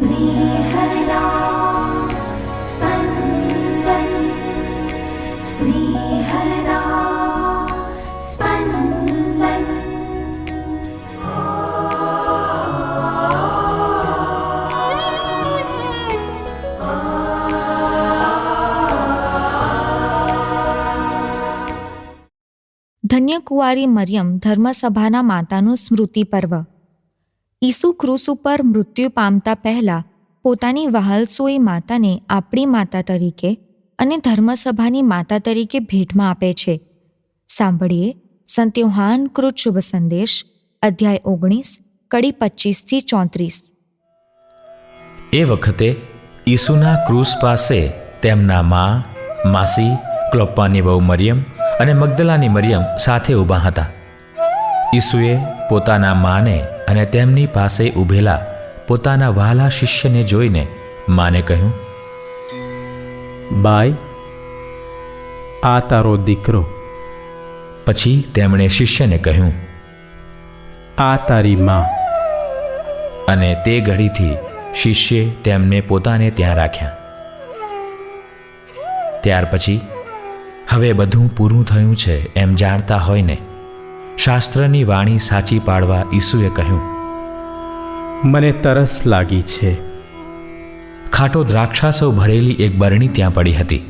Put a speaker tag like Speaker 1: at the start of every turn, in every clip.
Speaker 1: स्नेहदा स्पन्दन् स्नेहदा स्पन्दन्
Speaker 2: ધન્ય કુંવારી મરિયમ ધર્મસભાના માતાનું સ્મૃતિ પર્વ ઈસુ ક્રૂસ ઉપર મૃત્યુ પામતા પહેલાં પોતાની વહાલસોઈ માતાને આપણી માતા તરીકે અને ધર્મસભાની માતા તરીકે ભેટમાં આપે છે. સાંભળીએ સંત યોહાન કૃત શુભ સંદેશ, અધ્યાય ઓગણીસ, કડી પચીસથી ચોત્રીસ.
Speaker 3: એ વખતે ઈસુના ક્રૂસ પાસે તેમના મા, માસી, ક્લોપ્પાની વહુ મરિયમ અને મગદલાની મરિયમ સાથે ઊભા હતા. ઈસુએ પોતાના માને અને તેમની પાસે ઊભેલા પોતાના વહાલા શિષ્યને જોઈને માને કહ્યું
Speaker 4: બાય આ તારો દીકરો.
Speaker 3: પછી તેમણે શિષ્યને કહ્યું
Speaker 4: આ તારી માં.
Speaker 3: અને તે ઘડીથી શિષ્યે તેમને પોતાને ત્યાં રાખ્યા. ત્યાર પછી હવે બધું પૂરું થયું છે એમ જાણતા હોય ને શાસ્ત્રની વાણી સાચી પાડવા ઈસુએ કહ્યું
Speaker 4: મને તરસ લાગી છે.
Speaker 3: ખાટો દ્રાક્ષાસો ભરેલી એક બરણી ત્યાં પડી હતી.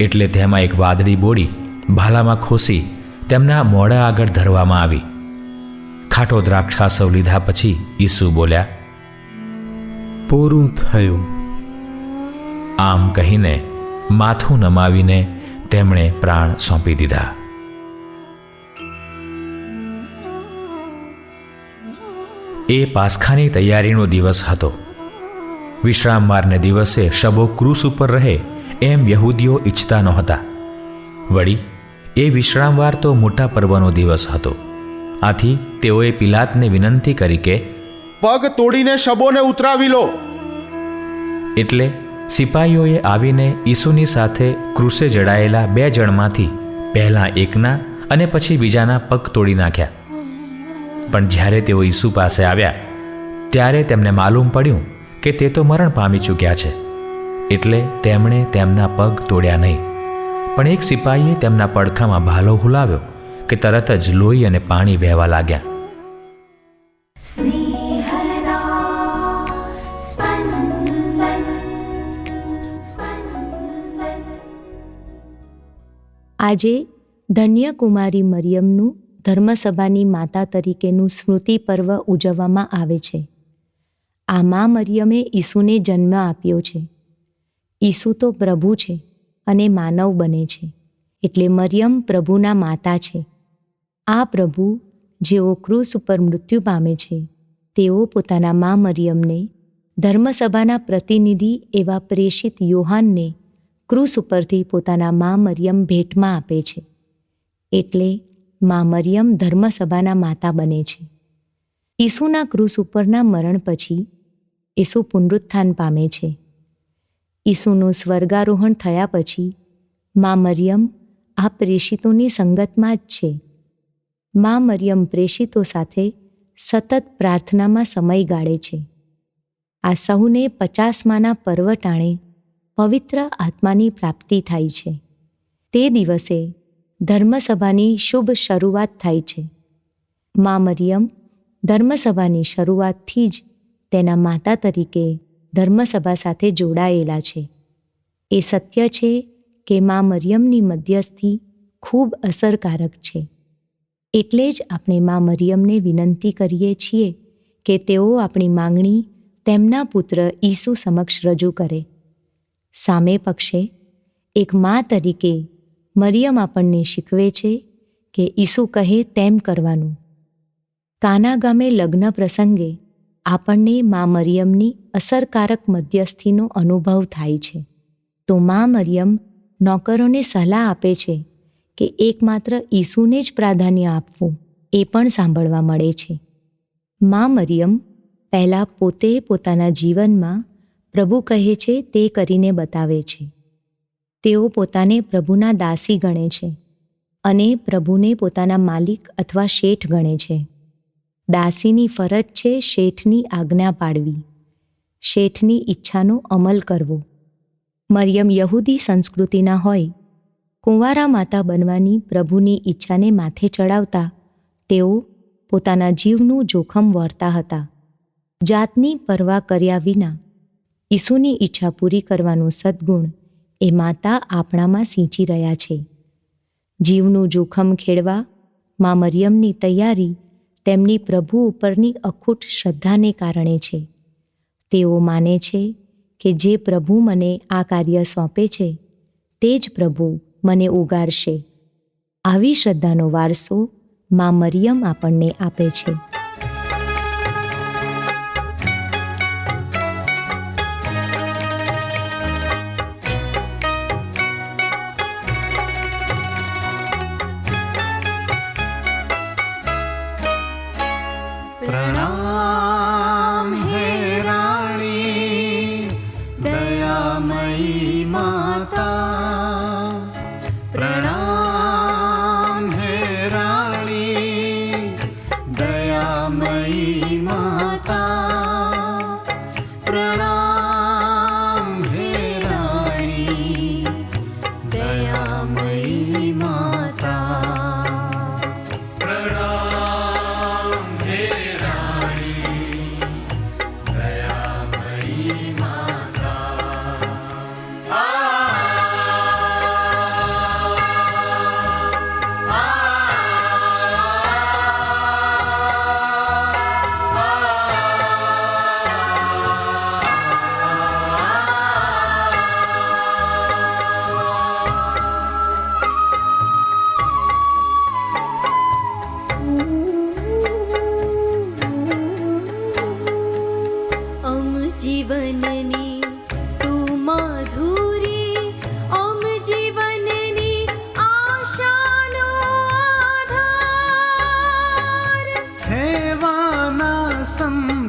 Speaker 3: એટલે તેમાં એક વાદળી બોડી ભાલામાં ખોસી તેમના મોડા આગળ ધરવામાં આવી. ખાટો દ્રાક્ષાસવ લીધા પછી ઈસુ બોલ્યા
Speaker 4: પૂરું થયું.
Speaker 3: આમ કહીને માથું નમાવીને તેમણે પ્રાણ સોંપી દીધા. એ પાસખાની તૈયારીનો દિવસ હતો. વિશ્રામવારને દિવસે શબો ક્રૂસ ઉપર રહે એમ યહૂદીઓ ઈચ્છતા નહોતા. વળી એ વિશ્રામવાર તો મોટા પર્વનો દિવસ હતો. આથી તેઓએ પિલાતને વિનંતી કરી કે
Speaker 5: પગ તોડીને શબોને ઉતરાવી લો.
Speaker 3: એટલે સિપાહીઓએ આવીને ઈસુની સાથે ક્રૂસે જડાયેલા બે જણમાંથી પહેલાં એકના અને પછી બીજાના પગ તોડી નાખ્યા. પણ જ્યારે તેઓ ઈસુ પાસે આવ્યા ત્યારે તેમને માલુમ પડ્યું કે તે તો મરણ પામી ચૂક્યા છે. એટલે તેમણે તેમના પગ તોડ્યા નહીં. પણ એક સિપાહીએ તેમના પડખામાં ભાલો હુલાવ્યો કે તરત જ લોહી અને પાણી વહેવા લાગ્યા.
Speaker 2: આજે ધન્યકુમારી મરિયમનું ધર્મસભાની માતા તરીકેનું સ્મૃતિ પર્વ ઉજવવામાં આવે છે. આ મા મરિયમે ઈસુને જન્મ આપ્યો છે. ઈસુ તો પ્રભુ છે અને માનવ બને છે, એટલે મરિયમ પ્રભુના માતા છે. આ પ્રભુ જેઓ ક્રૂસ ઉપર મૃત્યુ પામે છે, તેઓ પોતાના મા મરિયમને ધર્મસભાના પ્રતિનિધિ એવા પ્રેષિત યોહાનને ક્રૂસ ઉપરથી પોતાના મા મરિયમ ભેટમાં આપે છે. એટલે મા મરિયમ ધર્મસભાના માતા બને છે. ઈસુના ક્રૂસ ઉપરના મરણ પછી ઈસુ પુનરુત્થાન પામે છે. ઈસુનું સ્વર્ગારોહણ થયા પછી મા મરિયમ આ પ્રેષિતોની સંગતમાં જ છે. મા મરિયમ પ્રેષિતો સાથે સતત પ્રાર્થનામાં સમય ગાળે છે. આ સહુને પચાસમાના પર્વ ટાણે પવિત્ર આત્માની પ્રાપ્તિ થાય છે. તે દિવસે ધર્મસભાની શુભ શરૂઆત થાય છે. મા મરિયમ ધર્મસભાની શરૂઆતથી જ તેના માતા તરીકે ધર્મસભા સાથે જોડાયેલા છે. એ સત્ય છે કે મા મરિયમની મધ્યસ્થી ખૂબ અસરકારક છે. એટલે જ આપણે મા મરિયમને વિનંતી કરીએ છીએ કે તેઓ આપણી માંગણી તેમના પુત્ર ઈસુ સમક્ષ રજૂ કરે. સામે પક્ષે એક મા તરીકે મરિયમ આપણને શીખવે છે કે ઈસુ કહે તેમ કરવાનું. કાના ગામે લગ્ન પ્રસંગે આપણને મા મરિયમની અસરકારક મધ્યસ્થીનો અનુભવ થાય છે. તો મા મરિયમ નોકરોને સલાહ આપે છે કે એકમાત્ર ઈસુને જ પ્રાધાન્ય આપવું એ પણ સાંભળવા મળે છે. મા મરિયમ પહેલાં પોતે પોતાના જીવનમાં પ્રભુ કહે છે તે કરીને બતાવે છે. તેઓ પોતાને પ્રભુના દાસી ગણે છે અને પ્રભુને પોતાના માલિક અથવા શેઠ ગણે છે. દાસીની ફરજ છે શેઠની આજ્ઞા પાડવી શેઠની ઈચ્છાનો અમલ કરવો. મરિયમ યહૂદી સંસ્કૃતિના હોય. કુંવારા માતા બનવાની પ્રભુની ઈચ્છાને માથે ચડાવતા તેઓ પોતાના જીવનું જોખમ વળતા હતા. જાતની પરવા કર્યા વિના ઈસુની ઈચ્છા પૂરી કરવાનો સદ્ગુણ એ માતા આપણામાં સિંચી રહ્યા છે. જીવનું જોખમ ખેડવા મા મરિયમની તૈયારી તેમની પ્રભુ ઉપરની અખૂટ શ્રદ્ધાને કારણે છે. તેઓ માને છે કે જે પ્રભુ મને આ કાર્ય સોંપે છે, તે જ પ્રભુ મને ઉગારશે. આવી શ્રદ્ધાનો વારસો મા મરિયમ આપણને આપે છે.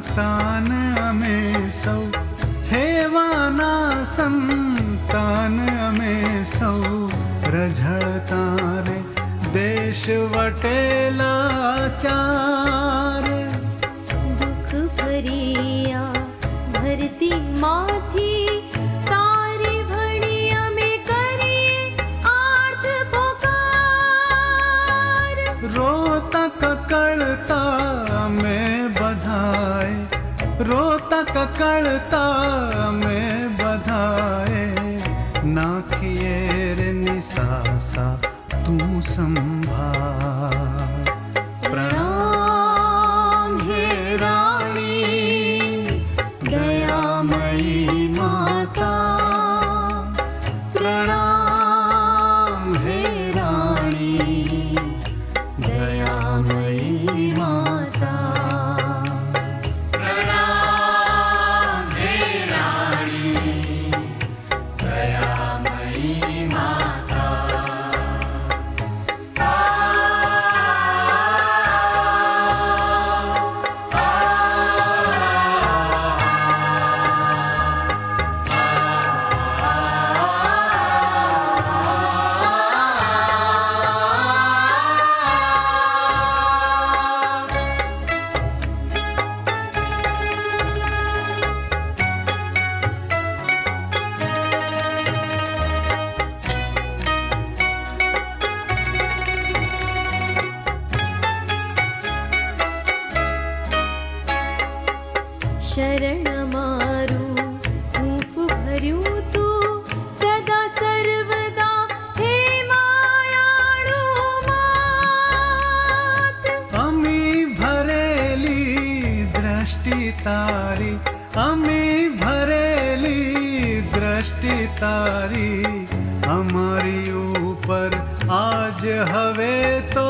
Speaker 6: સંતાન અમે સૌ હેવાના સંતાન અમે સૌ રઝળતા રે દેશ વટેલા ચાર
Speaker 7: દુઃખ ભરિયા ભરતી માથી તારી ભણી અમે કરીએ આર્થ પોકાર.
Speaker 6: રોતા કકળતા કકળતા અમે બધાએ નાખીએ રે નિસાસા તું સંભા પ્રણામ હે રાણી દયામયી માતા. દ્રષ્ટિ તારી અમી ભરેલી દ્રષ્ટિ તારી અમારી ઉપર આજ હવે તો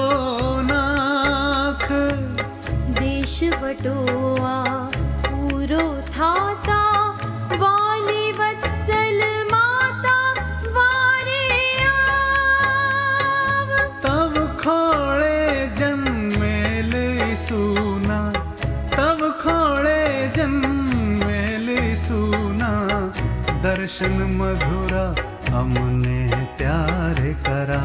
Speaker 6: નાખ.
Speaker 7: દેશ વટોઆ પૂરો થાતા
Speaker 6: தரா